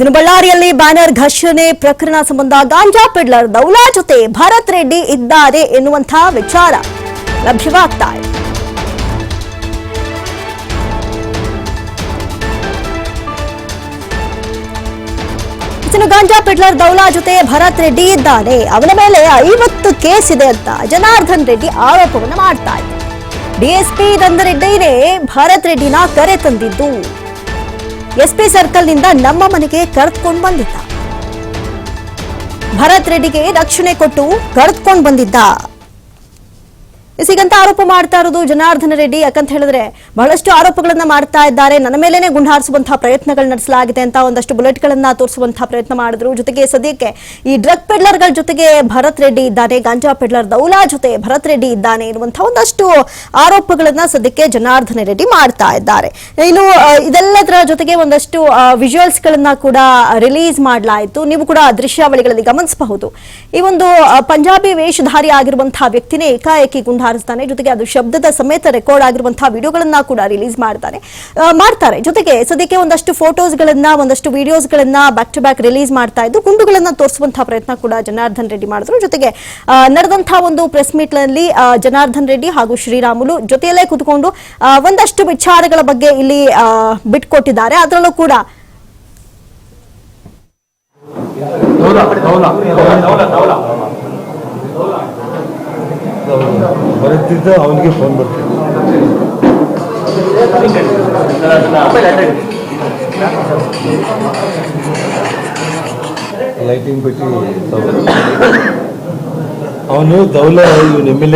ಇನ್ನು ಬಳ್ಳಾರಿಯಲ್ಲಿ ಬ್ಯಾನರ್ ಘರ್ಷಣೆ ಪ್ರಕರಣ ಸಂಬಂಧ ಗಾಂಜಾ ಪೆಡ್ಲರ್ ದೌಲಾ ಜೊತೆ ಭರತ್ ರೆಡ್ಡಿ ಇದ್ದಾರೆ ಎನ್ನುವಂತಹ ವಿಚಾರ ಲಭ್ಯವಾಗ್ತಾ ಇದೆ. ಇನ್ನು ಗಾಂಜಾ ಪೆಡ್ಲರ್ ದೌಲಾ ಜೊತೆ ಭರತ್ ರೆಡ್ಡಿ ಇದ್ದಾರೆ. ಅವನ ಮೇಲೆ ಐವತ್ತು ಕೇಸ್ ಇದೆ ಅಂತ ಜನಾರ್ದನ್ ರೆಡ್ಡಿ ಆರೋಪವನ್ನು ಮಾಡ್ತಾ ಇದ್ದಾರೆ. ಡಿಎಸ್ಪಿ ರೆಡ್ಡಿನೇ ಭರತ್ ರೆಡ್ಡಿನ ಕರೆ ತಂದಿದ್ದು. ಎಸ್ಪಿ ಸರ್ಕಲ್ನಿಂದ ನಮ್ಮ ಮನೆಗೆ ಕರೆದುಕೊಂಡು ಬಂದಿದ್ದ. ಭರತ್ ರೆಡ್ಡಿಗೆ ರಕ್ಷಣೆ ಕೊಟ್ಟು ಕರೆದುಕೊಂಡು ಬಂದಿದ್ದ. ಸಿಗಂತ ಆರೋಪ ಮಾಡ್ತಾ ಇರೋದು ಜನಾರ್ದನ ರೆಡ್ಡಿ. ಯಾಕಂತ ಹೇಳಿದ್ರೆ ಬಹಳಷ್ಟು ಆರೋಪಗಳನ್ನ ಮಾಡ್ತಾ ಇದ್ದಾರೆ. ನನ್ನ ಮೇಲೇನೆ ಗುಂಡಾರಿಸುವಂತಹ ಪ್ರಯತ್ನಗಳು ನಡೆಸಲಾಗಿದೆ ಅಂತ ಒಂದಷ್ಟು ಬುಲೆಟ್ ಗಳನ್ನ ತೋರಿಸುವಂತಹ ಪ್ರಯತ್ನ ಮಾಡಿದ್ರು. ಜೊತೆಗೆ ಸದ್ಯಕ್ಕೆ ಈ ಡ್ರಗ್ ಪೆಡ್ಲರ್ಗಳ ಜೊತೆಗೆ ಭರತ್ ರೆಡ್ಡಿ ಇದ್ದಾನೆ, ಗಾಂಜಾ ಪೆಡ್ಲರ್ ದೌಲಾ ಜೊತೆ ಭರತ್ ರೆಡ್ಡಿ ಇದ್ದಾನೆ ಇರುವಂತಹ ಒಂದಷ್ಟು ಆರೋಪಗಳನ್ನ ಸದ್ಯಕ್ಕೆ ಜನಾರ್ದನ ರೆಡ್ಡಿ ಮಾಡ್ತಾ ಇದ್ದಾರೆ. ಇನ್ನು ಇದೆಲ್ಲದರ ಜೊತೆಗೆ ಒಂದಷ್ಟು ವಿಜುವಲ್ಸ್ ಗಳನ್ನ ಕೂಡ ರಿಲೀಸ್ ಮಾಡಲಾಯಿತು. ನೀವು ಕೂಡ ದೃಶ್ಯಾವಳಿಗಳಲ್ಲಿ ಗಮನಿಸಬಹುದು. ಈ ಒಂದು ಪಂಜಾಬಿ ವೇಷಧಾರಿ ಆಗಿರುವಂತಹ ವ್ಯಕ್ತಿನೇ ಏಕಾಏಕಿ ಗುಂಡಾರಿಸ್ತಾನೆ ಜೊತೆಗೆ ಅದು ಶಬ್ದದ ಸಮೇತ ರೆಕಾರ್ಡ್ ಆಗಿರುವಂತಹ ವಿಡಿಯೋಗಳನ್ನ ಕೂಡ ರಿಲೀಸ್ ಮಾಡ್ತಾನೆ. ಮಾಡ್ತಾರೆ. ಜೊತೆಗೆ ಸದ್ಯಕ್ಕೆ ಒಂದಷ್ಟು ಫೋಟೋಸ್ ಗಳನ್ನ ಒಂದಷ್ಟು ವಿಡಿಯೋಸ್ ಗಳನ್ನ ಬ್ಯಾಕ್ ಟು ಬ್ಯಾಕ್ ರಿಲೀಸ್ ಮಾಡ್ತಾ ಇದ್ದು, ಗುಂಡುಗಳನ್ನ ತೋರಿಸುವಂತಹ ಪ್ರಯತ್ನ ಕೂಡ ಜನಾರ್ದನ್ ರೆಡ್ಡಿ ಮಾಡಿದ್ರು. ಜೊತೆಗೆ ನಡೆದಂತಹ ಒಂದು ಪ್ರೆಸ್ ಮೀಟ್ನಲ್ಲಿ ಜನಾರ್ದನ್ ರೆಡ್ಡಿ ಹಾಗೂ ಶ್ರೀರಾಮುಲು ಜೊತೆಯಲ್ಲೇ ಕುತ್ಕೊಂಡು ಒಂದಷ್ಟು ವಿಚಾರಗಳ ಬಗ್ಗೆ ಇಲ್ಲಿ ಬಿಟ್ಕೊಟ್ಟಿದ್ದಾರೆ. ಅದರಲ್ಲೂ ಕೂಡ ಬರುತ್ತಿದ್ದ ಅವನಿಗೆ ಫೋನ್ ಬರ್ತಿತ್ತು ಲೈಟಿಂಗ್ ಬಿಟ್ಟು ಅವನು ದೌಲ ಇವನು ಎಮ್ ಎಲ್